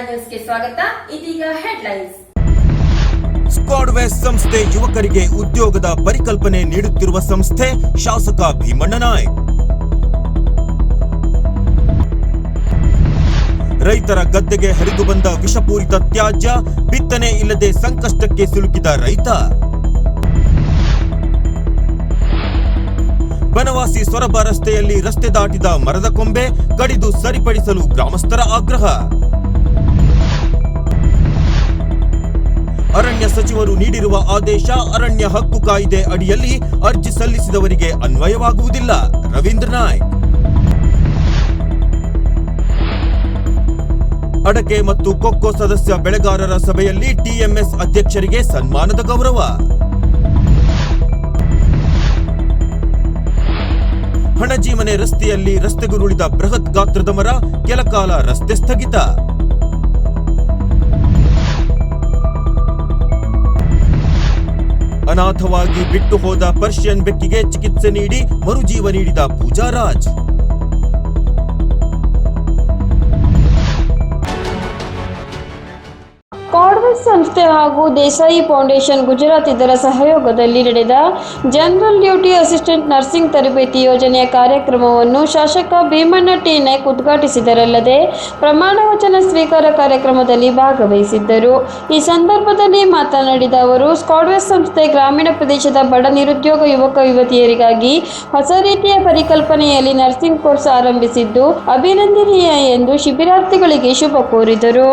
ನ್ಯೂಸ್ಗೆ ಸ್ವಾಗತ. ಸಂಸ್ಥೆ ಯುವಕರಿಗೆ ಉದ್ಯೋಗದ ಪರಿಕಲ್ಪನೆ ನೀಡುತ್ತಿರುವ ಸಂಸ್ಥೆ ಶಾಸಕ ಭೀಮಣ್ಣ ನಾಯ್ಕ್. ರೈತರ ಗದ್ದೆಗೆ ಹರಿದು ಬಂದ ವಿಷಪೂರಿತ ತ್ಯಾಜ್ಯ ಬಿತ್ತನೆ ಇಲ್ಲದೆ ಸಂಕಷ್ಟಕ್ಕೆ ಸಿಲುಕಿದ ರೈತ. ಬನವಾಸಿ ಸೊರಬ ರಸ್ತೆಯಲ್ಲಿ ರಸ್ತೆ ದಾಟಿದ ಮರದ ಕೊಂಬೆ ಕಡಿದು ಸರಿಪಡಿಸಲು ಗ್ರಾಮಸ್ಥರ ಆಗ್ರಹ. ಅರಣ್ಯ ಸಚಿವರು ನೀಡಿರುವ ಆದೇಶ ಅರಣ್ಯ ಹಕ್ಕು ಕಾಯ್ದೆ ಅಡಿಯಲ್ಲಿ ಅರ್ಜಿ ಸಲ್ಲಿಸಿದವರಿಗೆ ಅನ್ವಯವಾಗುವುದಿಲ್ಲ. ರವೀಂದ್ರ ನಾಯ್ಕ್. ಅಡಕೆ ಮತ್ತು ಕೊಕ್ಕೋ ಸದಸ್ಯ ಬೆಳೆಗಾರರ ಸಭೆಯಲ್ಲಿ ಟಿಎಂಎಸ್ ಅಧ್ಯಕ್ಷರಿಗೆ ಸನ್ಮಾನದ ಗೌರವ. ಹಣಜೀಮನೆ ರಸ್ತೆಯಲ್ಲಿ ರಸ್ತೆಗುರುಳಿದ ಬೃಹತ್ ಗಾತ್ರದ ಮರ ಕೆಲಕಾಲ ರಸ್ತೆ ಸ್ಥಗಿತ. ಅನಾಥವಾಗಿ ಬಿಟ್ಟು ಹೋದ ಪರ್ಷಿಯನ್ ಬೆಕ್ಕಿಗೆ ಚಿಕಿತ್ಸೆ ನೀಡಿ ಮರುಜೀವ ನೀಡಿದ ಪೂಜಾ ಸಂಸ್ಥೆ ಹಾಗೂ ದೇಸಾಯಿ ಫೌಂಡೇಶನ್ ಗುಜರಾತ್ ಇದರ ಸಹಯೋಗದಲ್ಲಿ ನಡೆದ ಜನರಲ್ ಡ್ಯೂಟಿ ಅಸಿಸ್ಟೆಂಟ್ ನರ್ಸಿಂಗ್ ತರಬೇತಿ ಯೋಜನೆಯ ಕಾರ್ಯಕ್ರಮವನ್ನು ಶಾಸಕ ಭೀಮಣ್ಣ ಟಿ ನಾಯ್ಕ್ ಉದ್ಘಾಟಿಸಿದರಲ್ಲದೆ ಪ್ರಮಾಣ ವಚನ ಸ್ವೀಕಾರ ಕಾರ್ಯಕ್ರಮದಲ್ಲಿ ಭಾಗವಹಿಸಿದ್ದರು. ಈ ಸಂದರ್ಭದಲ್ಲಿ ಮಾತನಾಡಿದ ಅವರು, ಸ್ಕಾಡ್ವೆಸ್ ಸಂಸ್ಥೆ ಗ್ರಾಮೀಣ ಪ್ರದೇಶದ ಬಡ ನಿರುದ್ಯೋಗ ಯುವಕ ಯುವತಿಯರಿಗಾಗಿ ಹೊಸ ರೀತಿಯ ಪರಿಕಲ್ಪನೆಯಲ್ಲಿ ನರ್ಸಿಂಗ್ ಕೋರ್ಸ್ ಆರಂಭಿಸಿದ್ದು ಅಭಿನಂದನೀಯ ಎಂದು ಶಿಬಿರಾರ್ಥಿಗಳಿಗೆ ಶುಭ ಕೋರಿದರು.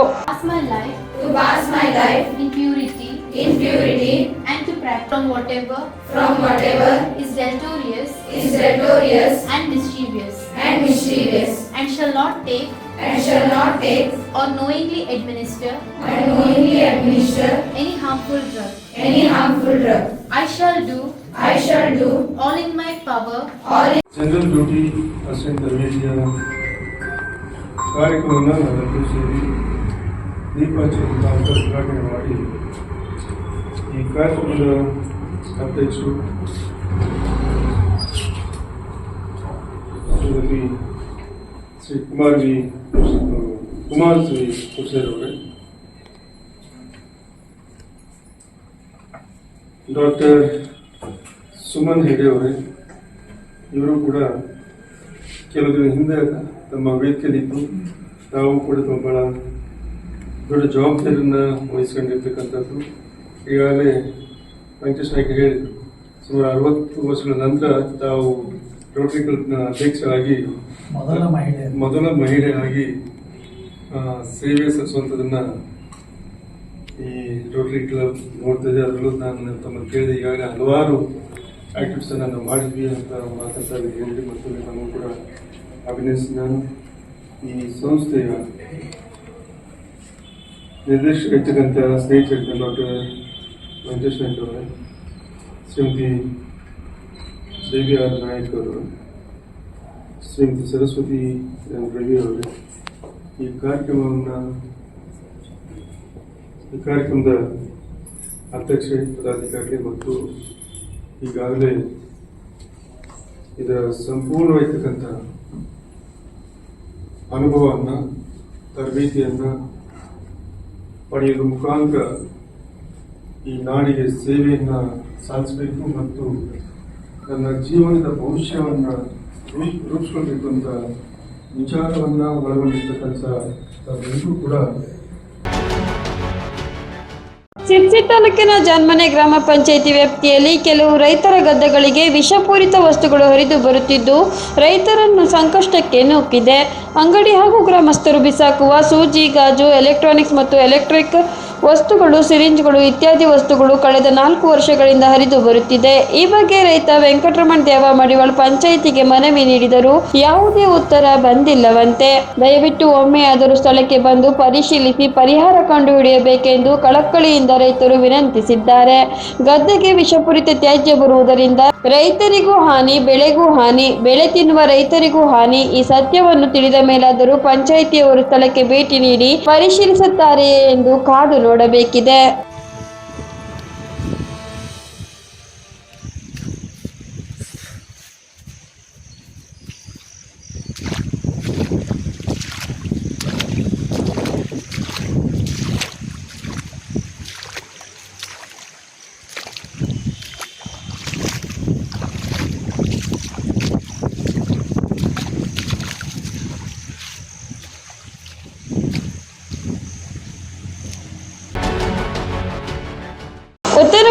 pass my life to pass my life in purity in purity and to practice from whatever from whatever is deleterious is deleterious and mischievous, and mischievous, and shall not take and shall not take or knowingly administer and knowingly administer any harmful drug. any harmful drug. I shall do I shall do all in my power all in general duty assistant ತರಬೇತಿಯ ಕಾರ್ಯಕ್ರಮವನ್ನು ನಾವೆಲ್ಲರೂ ಸೇರಿ ದೀಪಾಚರಣೆ ಉದ್ಘಾಟನೆ ಮಾಡಿ ಈ ಕಾರ್ಯಕ್ರಮದ ಅಧ್ಯಕ್ಷರು ಶ್ರೀ ಕುಮಾರ್ ಜಿ ಕುಮಾರ್ ಶ್ರೀ ಕುಸೇರವರೇ ಡಾಕ್ಟರ್ ಸುಮನ್ ಹೆಡೆ ಅವರೇ, ಇವರು ಕೂಡ ಕೆಲವು ದಿನ ಹಿಂದೆ ತಮ್ಮ ವೇದಿಕೆಯಲ್ಲಿದ್ದು ನಾವು ಕೂಡ ತುಂಬ ದೊಡ್ಡ ಜವಾಬ್ದಾರಿಯನ್ನು ವಹಿಸ್ಕೊಂಡಿರ್ತಕ್ಕಂಥದ್ದು. ಈಗಾಗಲೇ ವೆಂಕಟೇಶ್ ನಾಯ್ಕ ಹೇಳಿದರು ಸುಮಾರು ಅರವತ್ತು ವರ್ಷಗಳ ನಂತರ ತಾವು ರೋಟರಿ ಕ್ಲಬ್ನ ಅಧ್ಯಕ್ಷರಾಗಿ ಮೊದಲ ಮಹಿಳೆ. ಮೊದಲ ಮಹಿಳೆಯಾಗಿ ಸೇವೆ ಸಲ್ಲಿಸುವಂಥದ್ದನ್ನ ಈ ರೋಟರಿ ಕ್ಲಬ್ ನೋಡ್ತಿದೆ. ಅದರಲ್ಲೂ ನಾನು ತಮ್ಮ ಕೇಳಿದೆ. ಈಗಾಗಲೇ ಹಲವಾರು ಆಕ್ಟಿವಿಟೀಸ್ ನಾನು ಮಾಡಿದ್ವಿ ಅಂತ ಮಾತಾಡ್ತಾ ಹೇಳಿ ಮತ್ತು ನಾನು ಕೂಡ ಅಭಿನಯಿಸಿ ನಾನು ಈ ಸಂಸ್ಥೆಯ ನಿರ್ದೇಶಕ ಇರ್ತಕ್ಕಂಥ ಸ್ನೇಹಿತರಿಗೆ ಡಾಕ್ಟರ್ ವೆಂಕಟೇಶ್ ನಾಯ್ಕ ಅವರೇ, ಶ್ರೀಮತಿ ದೇವಿ ಆರ್ ನಾಯಕ್ ಅವರು, ಶ್ರೀಮತಿ ಸರಸ್ವತಿ ರವಿ ಅವರೇ. ಈ ಕಾರ್ಯಕ್ರಮವನ್ನು, ಈ ಕಾರ್ಯಕ್ರಮದ ಅಧ್ಯಕ್ಷೆ, ಪದಾಧಿಕಾರಿ ಮತ್ತು ಈಗಾಗಲೇ ಇದರ ಸಂಪೂರ್ಣವಾಗಿರ್ತಕ್ಕಂಥ ಅನುಭವವನ್ನು, ತರಬೇತಿಯನ್ನು ಪಡೆಯುವ ಮುಖಾಂತರ ಈ ನಾಡಿಗೆ ಸೇವೆಯನ್ನು ಸಾಧಿಸಬೇಕು ಮತ್ತು ನನ್ನ ಜೀವನದ ಭವಿಷ್ಯವನ್ನು ರೂಪ್- ರೂಪಿಸ್ಕೊಳ್ಬೇಕು ಅಂತ ವಿಚಾರವನ್ನು ಒಳಗೊಂಡಿರ್ತಕ್ಕಂಥ ಕೂಡ ಸಿರ್ಸಿ ತಾಲೂಕಿನ ಜಾನ್ಮನೆ ಗ್ರಾಮ ಪಂಚಾಯಿತಿ ವ್ಯಾಪ್ತಿಯಲ್ಲಿ ಕೆಲವು ರೈತರ ಗದ್ದೆಗಳಿಗೆ ವಿಷಪೂರಿತ ವಸ್ತುಗಳು ಹರಿದು ಬರುತ್ತಿದ್ದು, ರೈತರನ್ನು ಸಂಕಷ್ಟಕ್ಕೆ ನೂಕಿದೆ. ಅಂಗಡಿ ಹಾಗೂ ಗ್ರಾಮಸ್ಥರು ಬಿಸಾಕುವ ಸೂಜಿ, ಗಾಜು ಎಲೆಕ್ಟ್ರಾನಿಕ್ಸ್ ಮತ್ತು ಎಲೆಕ್ಟ್ರಿಕ್ ವಸ್ತುಗಳು, ಸಿರಿಂಜ್ಗಳು ಇತ್ಯಾದಿ ವಸ್ತುಗಳು ಕಳೆದ ನಾಲ್ಕು ವರ್ಷಗಳಿಂದ ಹರಿದು ಬರುತ್ತಿದೆ. ಈ ಬಗ್ಗೆ ರೈತ ವೆಂಕಟರಮಣ್ ದೇವ ಮಡಿವಾಳ್ ಪಂಚಾಯಿತಿಗೆ ಮನವಿ ನೀಡಿದರೂ ಯಾವುದೇ ಉತ್ತರ ಬಂದಿಲ್ಲವಂತೆ. ದಯವಿಟ್ಟು ಒಮ್ಮೆಯಾದರೂ ಸ್ಥಳಕ್ಕೆ ಬಂದು ಪರಿಶೀಲಿಸಿ ಪರಿಹಾರ ಕಂಡುಹಿಡಿಯಬೇಕೆಂದು ಕಳಕಳಿಯಿಂದ ರೈತರು ವಿನಂತಿಸಿದ್ದಾರೆ. ಗದ್ದೆಗೆ ವಿಷಪೂರಿತ ತ್ಯಾಜ್ಯ ಬರುವುದರಿಂದ ರೈತರಿಗೂ ಹಾನಿ, ಬೆಳೆಗೂ ಹಾನಿ, ಬೆಳೆ ತಿನ್ನುವ ರೈತರಿಗೂ ಹಾನಿ, ಈ ಸತ್ಯವನ್ನು ತಿಳಿದ ಮೇಲಾದರೂ ಪಂಚಾಯಿತಿಯವರು ಸ್ಥಳಕ್ಕೆ ಭೇಟಿ ನೀಡಿ ಪರಿಶೀಲಿಸುತ್ತಾರೆಯೇ ಎಂದು ಕಾದು ನೋಡಬೇಕಿದೆ ಉತ್ತರ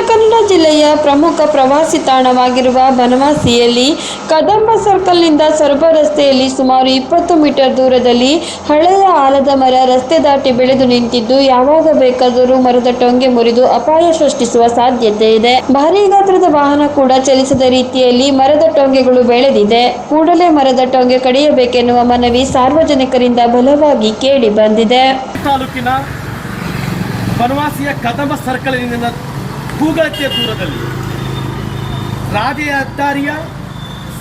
ಕನ್ನಡ ಜಿಲ್ಲೆಯ ಪ್ರಮುಖ ಪ್ರವಾಸಿ ತಾಣವಾಗಿರುವ ಬನವಾಸಿಯಲ್ಲಿ ಕದಂಬ ಸರ್ಕಲ್ನಿಂದ ಸೊರಬ ರಸ್ತೆಯಲ್ಲಿ ಸುಮಾರು ಇಪ್ಪತ್ತು ಮೀಟರ್ ದೂರದಲ್ಲಿ ಹಳೆಯ ಆಲದ ಮರ ರಸ್ತೆ ದಾಟಿ ಬೆಳೆದು ನಿಂತಿದ್ದು, ಯಾವಾಗ ಬೇಕಾದರೂ ಮರದ ಟೊಂಗೆ ಮುರಿದು ಅಪಾಯ ಸೃಷ್ಟಿಸುವ ಸಾಧ್ಯತೆ ಇದೆ. ಭಾರೀ ಗಾತ್ರದ ವಾಹನ ಕೂಡ ಚಲಿಸದ ರೀತಿಯಲ್ಲಿ ಮರದ ಟೊಂಗೆಗಳು ಬೆಳೆದಿದೆ. ಕೂಡಲೇ ಮರದ ಟೊಂಗೆ ಕಡಿಯಬೇಕೆನ್ನುವ ಮನವಿ ಸಾರ್ವಜನಿಕರಿಂದ ಬಲವಾಗಿ ಕೇಳಿ ಬಂದಿದೆ. ತಾಲೂಕಿನ ಬನವಾಸಿಯ ಕದಂಬ ಸರ್ಕಲಿನಿಂದ ಕೂಗಳತೆಯ ದೂರದಲ್ಲಿ. ರಾಜೆಯ ಹೆದ್ದಾರಿಯ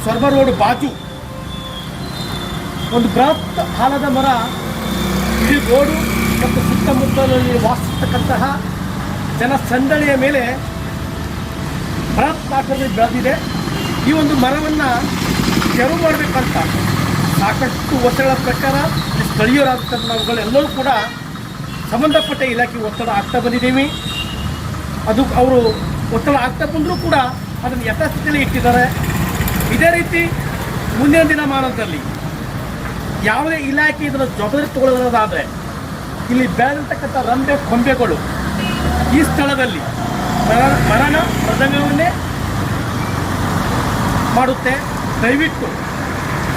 ಸ್ವರ್ಬ ರೋಡ್ ಬಾಜು. ಒಂದು ಬೃಹತ್ ಆಲದ ಮರ ಇಡೀ ರೋಡು ಮತ್ತು ಸುತ್ತಮುತ್ತಲಲ್ಲಿ ವಾಸಿಸ್ತಕ್ಕಂತಹ ಜನಸಂದಣಿಯ ಮೇಲೆ ಬೃಹತ್ ಆಕಾರದಲ್ಲಿ ಬೆಳೆದಿದೆ. ಈ ಒಂದು ಮರವನ್ನು ತೆರವು ಮಾಡಬೇಕಂತ ಸಾಕಷ್ಟು ಒತ್ತಡಗಳ ಪ್ರಕಾರ ಸ್ಥಳೀಯರಾದಂಥ ಸ್ಥಳೀಯರಾದ ನಾವುಗಳೆಲ್ಲರೂ ಕೂಡ ಸಂಬಂಧಪಟ್ಟ ಇಲಾಖೆ ಒತ್ತಡ ಆಗ್ತಾ ಬಂದಿದ್ದೀವಿ. ಅದು ಅವರು ಒತ್ತಡ ಆಗ್ತಾ ಬಂದರೂ ಕೂಡ ಅದನ್ನು ಯಥಾಸ್ಥಿತಿಯಲ್ಲಿ ಇಟ್ಟಿದ್ದಾರೆ. ಇದೇ ರೀತಿ ಮುಂದಿನ ದಿನಮಾನದಲ್ಲಿ ಯಾವುದೇ ಇಲಾಖೆ ಇದರ ಜವಾಬ್ದಾರಿ ತಗೊಳ್ಳೋದಾದರೆ ಇಲ್ಲಿ ಬೆಳೆದಿರ್ತಕ್ಕಂಥ ರಂಬೆ ಕೊಂಬೆಗಳು ಈ ಸ್ಥಳದಲ್ಲಿ ಮರ ಮರಣ ಪ್ರದಂಗವನ್ನೇ ಮಾಡುತ್ತೆ. ದಯವಿಟ್ಟು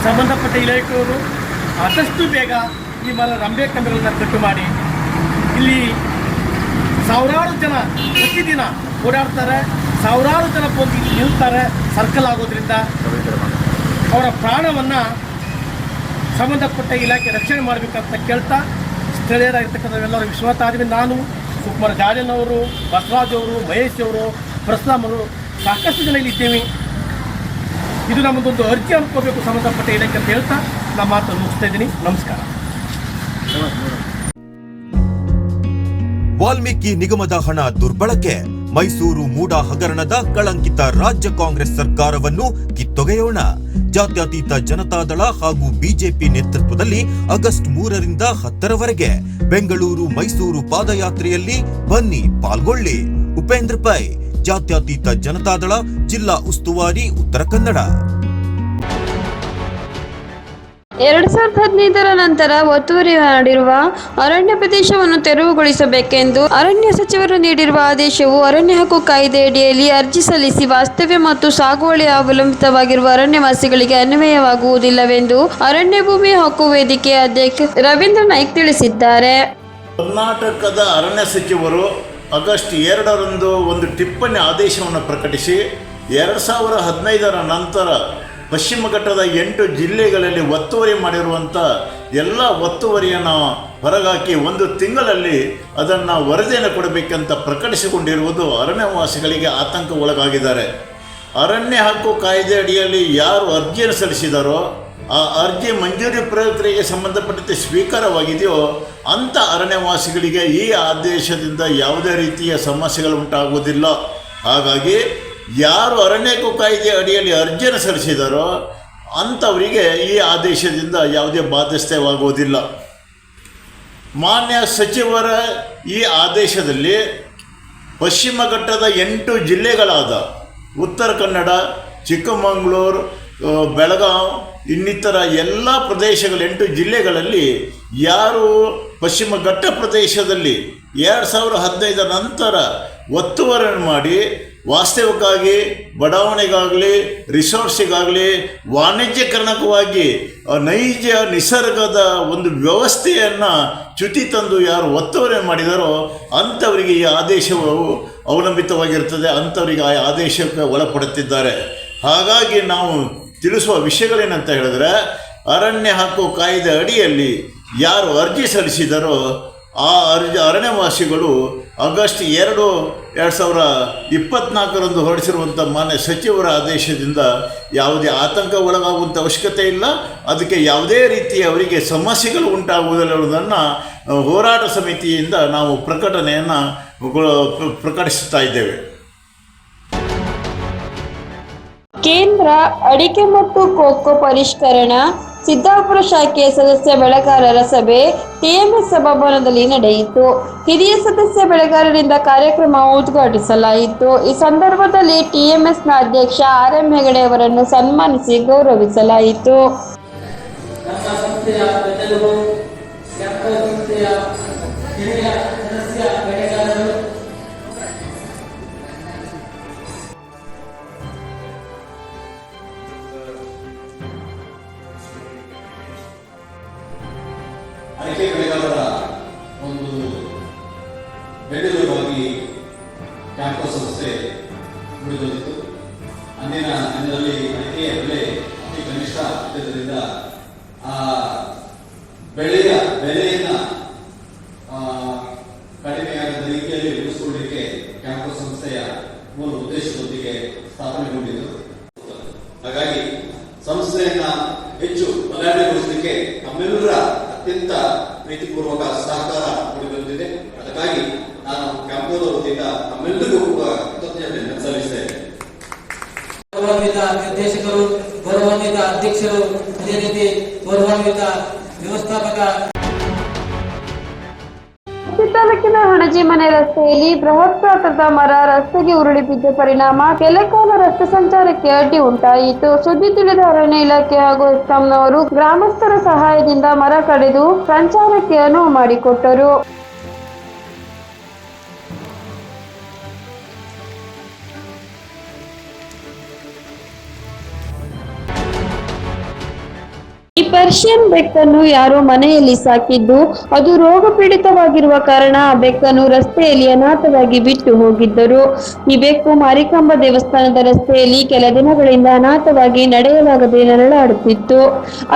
ಸಂಬಂಧಪಟ್ಟ ಇಲಾಖೆಯವರು ಆದಷ್ಟು ಬೇಗ ಈ ಮರ ರಂಬೆ ಕಂಬೆಗಳನ್ನು ಕಟ್ಟು ಮಾಡಿ ಇಲ್ಲಿ ಸಾವಿರಾರು ಜನ ಪ್ರತಿದಿನ ಓಡಾಡ್ತಾರೆ, ಸಾವಿರಾರು ಜನ ಹೋಗಿ ನಿಲ್ತಾರೆ ಸರ್ಕಲ್ ಆಗೋದ್ರಿಂದ ಅವರ ಪ್ರಾಣವನ್ನು ಸಂಬಂಧಪಟ್ಟ ಇಲಾಖೆ ರಕ್ಷಣೆ ಮಾಡಬೇಕಂತ ಕೇಳ್ತಾ ಸ್ಥಳೀಯರಾಗಿರ್ತಕ್ಕಂಥವೆಲ್ಲರೂ ವಿಶ್ವಾಸ ಆದ್ಮೇಲೆ ನಾನು ಸುಕುಮಾರ್ ಜಾಡನ್ ಅವರು, ಬಸವರಾಜ್ ಅವರು, ಮಹೇಶ್ ಅವರು ಪ್ರಸ್ತಾಮ್ ಅವರು ಸಾಕಷ್ಟು ಜನ ಇಲ್ಲಿದ್ದೇವೆ ಇದು ನಮ್ಮದೊಂದು ಅರ್ಜಿ ಅನ್ಕೋಬೇಕು ಸಂಬಂಧಪಟ್ಟ ಇಲಾಖೆ ಅಂತ ಹೇಳ್ತಾ ನಮ್ಮ ಮಾತನ್ನು ಮುಗಿಸ್ತಾ ಇದ್ದೀನಿ. ನಮಸ್ಕಾರ. ವಾಲ್ಮೀಕಿ ನಿಗಮದ ಹಣ ದುರ್ಬಳಕೆ. ಮೈಸೂರು ಮೂಡ ಹಗರಣದ ಕಳಂಕಿತ ರಾಜ್ಯ ಕಾಂಗ್ರೆಸ್ ಸರ್ಕಾರವನ್ನು ಕಿತ್ತೊಗೆಯೋಣ. ಜಾತ್ಯತೀತ ಜನತಾದಳ ಹಾಗೂ ಬಿಜೆಪಿ ನೇತೃತ್ವದಲ್ಲಿ ಆಗಸ್ಟ್ ಮೂರರಿಂದ ಹತ್ತರವರೆಗೆ ಬೆಂಗಳೂರು ಮೈಸೂರು ಪಾದಯಾತ್ರೆಯಲ್ಲಿ ಬನ್ನಿ ಪಾಲ್ಗೊಳ್ಳಿ. ಉಪೇಂದ್ರ ಪೈ, ಜಾತ್ಯತೀತ ಜನತಾದಳ, ಜಿಲ್ಲಾ ಉಸ್ತುವಾರಿ, ಉತ್ತರ ಕನ್ನಡ. ಎರಡ್ ಸಾವಿರದ ಹದಿನೈದರ ನಂತರ ಒತ್ತುವರಿ ಮಾಡಿರುವ ಅರಣ್ಯ ಪ್ರದೇಶವನ್ನು ತೆರವುಗೊಳಿಸಬೇಕೆಂದು ಅರಣ್ಯ ಸಚಿವರು ನೀಡಿರುವ ಆದೇಶವು ಅರಣ್ಯ ಹಕ್ಕು ಕಾಯ್ದೆಯಡಿಯಲ್ಲಿ ಅರ್ಜಿ ಸಲ್ಲಿಸಿ ವಾಸ್ತವ್ಯ ಮತ್ತು ಸಾಗುವಳಿ ಅವಲಂಬಿತವಾಗಿರುವ ಅರಣ್ಯವಾಸಿಗಳಿಗೆ ಅನ್ವಯವಾಗುವುದಿಲ್ಲವೆಂದು ಅರಣ್ಯ ಭೂಮಿ ಹಕ್ಕು ವೇದಿಕೆ ಅಧ್ಯಕ್ಷ ರವೀಂದ್ರ ನಾಯ್ಕ್ ತಿಳಿಸಿದ್ದಾರೆ. ಕರ್ನಾಟಕದ ಅರಣ್ಯ ಸಚಿವರು ಆಗಸ್ಟ್ ಎರಡರಂದು ಒಂದು ಟಿಪ್ಪಣಿ ಆದೇಶವನ್ನು ಪ್ರಕಟಿಸಿ ಎರಡು ಸಾವಿರ ಹದಿನೈದರ ನಂತರ ಪಶ್ಚಿಮ ಘಟ್ಟದ ಎಂಟು ಜಿಲ್ಲೆಗಳಲ್ಲಿ ಒತ್ತುವರಿ ಮಾಡಿರುವಂಥ ಎಲ್ಲ ಒತ್ತುವರಿಯನ್ನು ಹೊರಗಾಕಿ ಒಂದು ತಿಂಗಳಲ್ಲಿ ಅದನ್ನು ವರದಿಯನ್ನು ಕೊಡಬೇಕಂತ ಪ್ರಕಟಿಸಿಕೊಂಡಿರುವುದು ಅರಣ್ಯವಾಸಿಗಳಿಗೆ ಆತಂಕ ಒಳಗಾಗಿದ್ದಾರೆ ಅರಣ್ಯ ಹಕ್ಕು ಕಾಯ್ದೆ ಅಡಿಯಲ್ಲಿ ಯಾರು ಅರ್ಜಿಯನ್ನು ಸಲ್ಲಿಸಿದಾರೋ, ಆ ಅರ್ಜಿ ಮಂಜೂರಿ ಪ್ರಕ್ರಿಯೆಗೆ ಸಂಬಂಧಪಟ್ಟಂತೆ ಸ್ವೀಕಾರವಾಗಿದೆಯೋ ಅಂಥ ಅರಣ್ಯವಾಸಿಗಳಿಗೆ ಈ ಆದೇಶದಿಂದ ಯಾವುದೇ ರೀತಿಯ ಸಮಸ್ಯೆಗಳು ಉಂಟಾಗುವುದಿಲ್ಲ. ಹಾಗಾಗಿ ಯಾರು ಅರಣ್ಯ ಹಕ್ಕು ಕಾಯ್ದೆ ಅಡಿಯಲ್ಲಿ ಅರ್ಜಿಯನ್ನು ಸಲ್ಲಿಸಿದಾರೋ ಅಂಥವರಿಗೆ ಈ ಆದೇಶದಿಂದ ಯಾವುದೇ ಬಾಧ್ಯಸ್ಥವಾಗುವುದಿಲ್ಲ ಮಾನ್ಯ ಸಚಿವರ ಈ ಆದೇಶದಲ್ಲಿ ಪಶ್ಚಿಮ ಘಟ್ಟದ ಎಂಟು ಜಿಲ್ಲೆಗಳಾದ ಉತ್ತರ ಕನ್ನಡ, ಚಿಕ್ಕಮಗಳೂರು ಬೆಳಗಾವ್ ಬೆಳಗಾಂ ಇನ್ನಿತರ ಎಲ್ಲ ಪ್ರದೇಶಗಳ ಎಂಟು ಜಿಲ್ಲೆಗಳಲ್ಲಿ ಯಾರು ಪಶ್ಚಿಮ ಘಟ್ಟ ಪ್ರದೇಶದಲ್ಲಿ ಎರಡು ಸಾವಿರ ಹದಿನೈದರ ನಂತರ ಒತ್ತುವರಿ ಮಾಡಿ ವಾಸ್ತವಕ್ಕಾಗಿ ಬಡಾವಣೆಗಾಗಲಿ ರಿಸೋರ್ಸಿಗಾಗಲಿ ವಾಣಿಜ್ಯೀಕರಣಕವಾಗಿ ನೈಜ ನಿಸರ್ಗದ ಒಂದು ವ್ಯವಸ್ಥೆಯನ್ನು ಚ್ಯುತಿ ತಂದು ಯಾರು ಒತ್ತುವರೆ ಮಾಡಿದಾರೋ ಅಂಥವರಿಗೆ ಈ ಆದೇಶವು ಅವಲಂಬಿತವಾಗಿರ್ತದೆ ಅಂಥವರಿಗೆ ಆ ಆದೇಶಕ್ಕೆ ಒಳಪಡುತ್ತಿದ್ದಾರೆ. ಹಾಗಾಗಿ ನಾವು ತಿಳಿಸುವ ವಿಷಯಗಳೇನಂತ ಹೇಳಿದ್ರೆ, ಅರಣ್ಯ ಹಕ್ಕು ಕಾಯ್ದೆ ಅಡಿಯಲ್ಲಿ ಯಾರು ಅರ್ಜಿ ಸಲ್ಲಿಸಿದರೋ ಆ ಅರ್ಜಿ ಅರಣ್ಯವಾಸಿಗಳು ಆಗಸ್ಟ್ ಎರಡು ಎರಡು ಸಾವಿರ ಇಪ್ಪತ್ನಾಲ್ಕರಂದು ಹೊರಡಿಸಿರುವಂಥ ಮಾನ್ಯ ಸಚಿವರ ಆದೇಶದಿಂದ ಯಾವುದೇ ಆತಂಕ ಒಳಗಾಗುವಂಥ ಅವಶ್ಯಕತೆ ಇಲ್ಲ. ಅದಕ್ಕೆ ಯಾವುದೇ ರೀತಿಯ ಅವರಿಗೆ ಸಮಸ್ಯೆಗಳು ಉಂಟಾಗುವುದಿಲ್ಲ ಹೋರಾಟ ಸಮಿತಿಯಿಂದ ನಾವು ಪ್ರಕಟಣೆಯನ್ನು ಪ್ರಕಟಿಸ್ತಾ ಇದ್ದೇವೆ. ಕೇಂದ್ರ ಅಡಿಕೆ ಮತ್ತು ಕೋಕೋ ಪರಿಷ್ಕರಣ, ಸಿದ್ದಾಪುರ ಶಾಖೆಯ ಸದಸ್ಯ ಬೆಳೆಗಾರರ ಸಭೆ ಟಿಎಂಎಸ್ ಸಭಾಭವನದಲ್ಲಿ ನಡೆಯಿತು. ಹಿರಿಯ ಸದಸ್ಯ ಬೆಳೆಗಾರರಿಂದ ಕಾರ್ಯಕ್ರಮ ಉದ್ಘಾಟಿಸಲಾಯಿತು. ಈ ಸಂದರ್ಭದಲ್ಲಿ ಟಿಎಂಎಸ್ನ ಅಧ್ಯಕ್ಷ ಆರ್ ಎಂ ಹೆಗಡೆ ಅವರನ್ನು ಸನ್ಮಾನಿಸಿ ಗೌರವಿಸಲಾಯಿತು. ತಾಲೂಕಿನ ಹಣಜಿ ಮನೆ ರಸ್ತೆಯಲ್ಲಿ ಬೃಹತ್ ಗಾತ್ರದ ಮರ, ರಸ್ತೆಗೆ ಉರುಳಿ ಬಿದ್ದ ಪರಿಣಾಮ, ಕೆಲಕಾಲ ರಸ್ತೆ ಸಂಚಾರಕ್ಕೆ ಅಡ್ಡಿ ಉಂಟಾಯಿತು. ಸುದ್ದಿ ತಿಳಿದ ಅರಣ್ಯ ಇಲಾಖೆ ಹಾಗೂ ಎಸ್ಕಾಂನವರು ಗ್ರಾಮಸ್ಥರ ಸಹಾಯದಿಂದ ಮರ ಕಡಿದು ಸಂಚಾರಕ್ಕೆ ಅನುವು ಮಾಡಿಕೊಟ್ಟರು. ಪರ್ಷಿಯನ್ ಬೆಕ್ಕನ್ನು ಯಾರೋ ಮನೆಯಲ್ಲಿ ಸಾಕಿದ್ದು, ಅದು ರೋಗ ಪೀಡಿತವಾಗಿರುವ ಕಾರಣ ಆ ಬೆಕ್ಕನ್ನು ರಸ್ತೆಯಲ್ಲಿ ಅನಾಥವಾಗಿ ಬಿಟ್ಟು ಹೋಗಿದ್ದರು. ಈ ಬೆಕ್ಕು ಮಾರಿಕಾಂಬ ದೇವಸ್ಥಾನದ ರಸ್ತೆಯಲ್ಲಿ ಕೆಲ ದಿನಗಳಿಂದ ಅನಾಥವಾಗಿ ನಡೆಯಲಾಗದೆ ನರಳಾಡುತ್ತಿತ್ತು.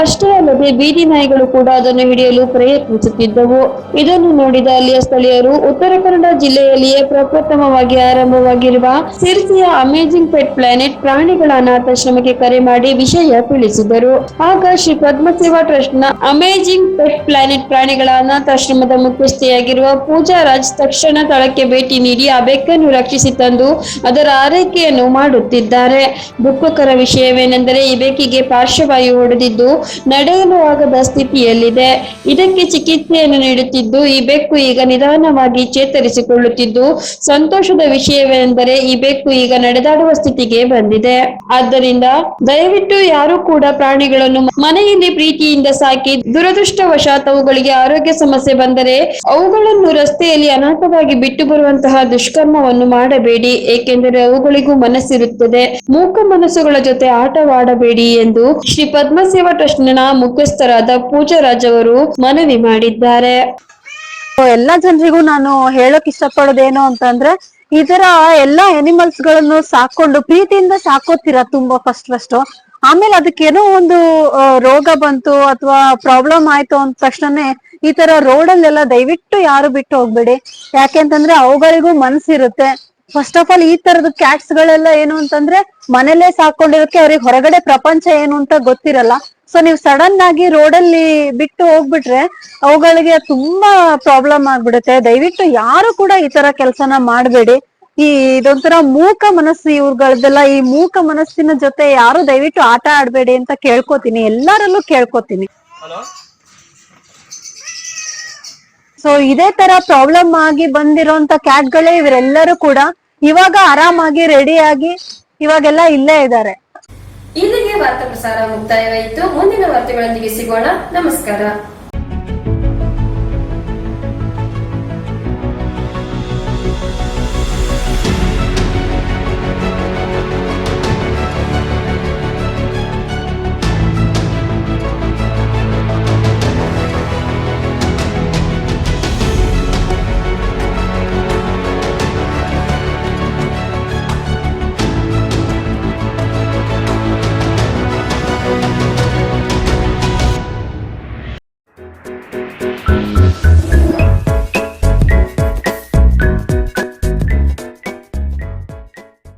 ಅಷ್ಟೇ ಅಲ್ಲದೆ ಬೀದಿ ನಾಯಿಗಳು ಕೂಡ ಅದನ್ನು ಹಿಡಿಯಲು ಪ್ರಯತ್ನಿಸುತ್ತಿದ್ದವು. ಇದನ್ನು ನೋಡಿದ ಅಲ್ಲಿಯ ಸ್ಥಳೀಯರು, ಉತ್ತರ ಕನ್ನಡ ಜಿಲ್ಲೆಯಲ್ಲಿಯೇ ಪ್ರಪ್ರಥಮವಾಗಿ ಆರಂಭವಾಗಿರುವ ಸಿರ್ಸಿಯ ಅಮೇಜಿಂಗ್ ಪೆಟ್ ಪ್ಲಾನೆಟ್ ಪ್ರಾಣಿಗಳ ಅನಾಥಾಶ್ರಮಕ್ಕೆ ಕರೆ ಮಾಡಿ ವಿಷಯ ತಿಳಿಸಿದರು. ಆಗ ಶ್ರೀ ಪದ್ಮಸೇವಾ ಟ್ರಸ್ಟ್ನ ಅಮೇಜಿಂಗ್ ಪೆಟ್ ಪ್ಲಾನೆಟ್ ಪ್ರಾಣಿಗಳ ಅನಾಥಾಶ್ರಮದ ಮುಖ್ಯಸ್ಥೆಯಾಗಿರುವ ಪೂಜಾ ರಾಜ್ ತಕ್ಷಣ ಸ್ಥಳಕ್ಕೆ ಭೇಟಿ ನೀಡಿ ಆ ಬೆಕ್ಕನ್ನು ರಕ್ಷಿಸಿ ತಂದು ಅದರ ಆರೈಕೆಯನ್ನು ಮಾಡುತ್ತಿದ್ದಾರೆ. ದುಃಖಕರ ವಿಷಯವೇನೆಂದರೆ ಈ ಬೆಕ್ಕಿಗೆ ಪಾರ್ಶ್ವವಾಯು ಹೊಡೆದಿದ್ದು ನಡೆಯಲು ಆಗದ ಸ್ಥಿತಿಯಲ್ಲಿದೆ. ಇದಕ್ಕೆ ಚಿಕಿತ್ಸೆಯನ್ನು ನೀಡುತ್ತಿದ್ದು ಈ ಬೆಕ್ಕು ಈಗ ನಿಧಾನವಾಗಿ ಚೇತರಿಸಿಕೊಳ್ಳುತ್ತಿದ್ದು ಸಂತೋಷದ ವಿಷಯವೆಂದರೆ ಈ ಬೆಕ್ಕು ಈಗ ನಡೆದಾಡುವ ಸ್ಥಿತಿಗೆ ಬಂದಿದೆ. ಆದ್ದರಿಂದ ದಯವಿಟ್ಟು ಯಾರು ಕೂಡ ಪ್ರಾಣಿಗಳನ್ನು ಮನೆಯಲ್ಲಿ ಪ್ರೀತಿಯಿಂದ ಸಾಕಿ ದುರದೃಷ್ಟವಶಾತ್ ಅವುಗಳಿಗೆ ಆರೋಗ್ಯ ಸಮಸ್ಯೆ ಬಂದರೆ ಅವುಗಳನ್ನು ರಸ್ತೆಯಲ್ಲಿ ಅನಾಥವಾಗಿ ಬಿಟ್ಟು ಬರುವಂತಹ ದುಷ್ಕರ್ಮವನ್ನು ಮಾಡಬೇಡಿ. ಏಕೆಂದರೆ ಅವುಗಳಿಗೂ ಮನಸ್ಸಿರುತ್ತದೆ. ಮೂಕ ಮನಸ್ಸುಗಳ ಜೊತೆ ಆಟವಾಡಬೇಡಿ ಎಂದು ಶ್ರೀ ಪದ್ಮಸೇವಾ ಟ್ರಸ್ಟ್ನ ಮುಖ್ಯಸ್ಥರಾದ ಪೂಜಾರಾಜ್ ಅವರು ಮನವಿ ಮಾಡಿದ್ದಾರೆ. ಎಲ್ಲ ಜನರಿಗೂ ನಾನು ಹೇಳಕ್ ಇಷ್ಟಪಡೋದೇನು ಅಂತಂದ್ರೆ, ಈ ತರ ಎಲ್ಲಾ ಎನಿಮಲ್ಸ್ಗಳನ್ನು ಸಾಕೊಂಡು ಪ್ರೀತಿಯಿಂದ ಸಾಕೋತೀರಾ ತುಂಬಾ ಫಸ್ಟ್ ಫಸ್ಟ್ ಆಮೇಲೆ ಅದಕ್ಕೇನೋ ಒಂದು ರೋಗ ಬಂತು ಅಥವಾ ಪ್ರಾಬ್ಲಮ್ ಆಯ್ತು ಅಂದ ತಕ್ಷಣನೇ ಈ ತರ ರೋಡಲ್ಲೆಲ್ಲ ದಯವಿಟ್ಟು ಯಾರು ಬಿಟ್ಟು ಹೋಗ್ಬೇಡಿ. ಯಾಕೆಂತಂದ್ರೆ ಅವುಗಳಿಗೂ ಮನ್ಸಿರುತ್ತೆ. ಫಸ್ಟ್ ಆಫ್ ಆಲ್ ಈ ತರದ ಕ್ಯಾಟ್ಸ್ ಗಳೆಲ್ಲ ಏನು ಅಂತಂದ್ರೆ ಮನೇಲೆ ಸಾಕೊಂಡಿರೋಕೆ ಅವ್ರಿಗೆ ಹೊರಗಡೆ ಪ್ರಪಂಚ ಏನು ಅಂತ ಗೊತ್ತಿರಲ್ಲ. ಸೊ ನೀವು ಸಡನ್ ಆಗಿ ರೋಡಲ್ಲಿ ಬಿಟ್ಟು ಹೋಗ್ಬಿಟ್ರೆ ಅವುಗಳಿಗೆ ತುಂಬಾ ಪ್ರಾಬ್ಲಮ್ ಆಗ್ಬಿಡುತ್ತೆ. ದಯವಿಟ್ಟು ಯಾರು ಕೂಡ ಈ ತರ ಕೆಲಸನ ಮಾಡಬೇಡಿ. ಈ ಇದೊಂಥರ ಮೂಕ ಮನಸ್ಸು ಇವ್ರಗಳದೆಲ್ಲ ಈ ಮೂಕ ಮನಸ್ಸಿನ ಜೊತೆ ಯಾರು ದಯವಿಟ್ಟು ಆಟ ಆಡ್ಬೇಡಿ ಅಂತ ಕೇಳ್ಕೊತೀನಿ. ಎಲ್ಲರಲ್ಲೂ ಕೇಳ್ಕೊತೀನಿ. ಸೊ ಇದೇ ತರ ಪ್ರಾಬ್ಲಮ್ ಆಗಿ ಬಂದಿರೋಂತ ಕ್ಯಾಟ್ಗಳೇ ಇವರೆಲ್ಲರೂ ಕೂಡ ಇವಾಗ ಆರಾಮಾಗಿ ರೆಡಿ ಆಗಿ ಇವಾಗೆಲ್ಲ ಇಲ್ಲೇ ಇದ್ದಾರೆ. ಇಲ್ಲಿಗೆ ವಾರ್ತಾ ಪ್ರಸಾರ ಮುಕ್ತಾಯವಾಯಿತು. ಮುಂದಿನ ವಾರ್ತೆಗಳೊಂದಿಗೆ ಸಿಗೋಣ. ನಮಸ್ಕಾರ.